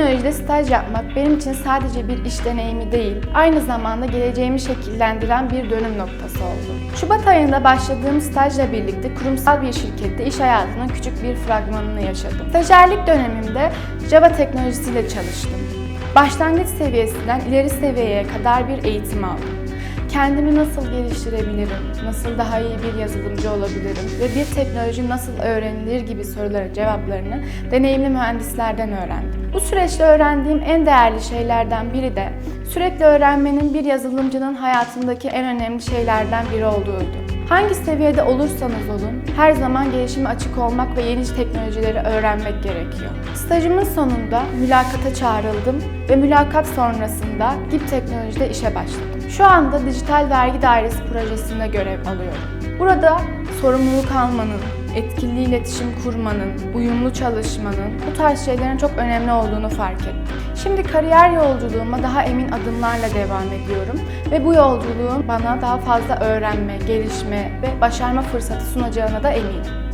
sektörde staj yapmak benim için sadece bir iş deneyimi değil, aynı zamanda geleceğimi şekillendiren bir dönüm noktası oldu. Şubat ayında başladığım stajla birlikte kurumsal bir şirkette iş hayatının küçük bir fragmanını yaşadım. Stajyerlik dönemimde Java teknolojisiyle çalıştım. Başlangıç seviyesinden ileri seviyeye kadar bir eğitim aldım. Kendimi nasıl geliştirebilirim, nasıl daha iyi bir yazılımcı olabilirim ve bir teknoloji nasıl öğrenilir gibi soruların cevaplarını deneyimli mühendislerden öğrendim. Bu süreçte öğrendiğim en değerli şeylerden biri de sürekli öğrenmenin bir yazılımcının hayatındaki en önemli şeylerden biri olduğuydu. Hangi seviyede olursanız olun, her zaman gelişime açık olmak ve yeni teknolojileri öğrenmek gerekiyor. Stajımın sonunda mülakata çağrıldım ve mülakat sonrasında GİP Teknoloji'de işe başladım. Şu anda Dijital Vergi Dairesi projesinde görev alıyorum. Burada sorumluluk almanın, etkili iletişim kurmanın, uyumlu çalışmanın bu tarz şeylerin çok önemli olduğunu fark ettim. Şimdi kariyer yolculuğuma daha emin adımlarla devam ediyorum ve bu yolculuğun bana daha fazla öğrenme, gelişme ve başarma fırsatı sunacağına da eminim.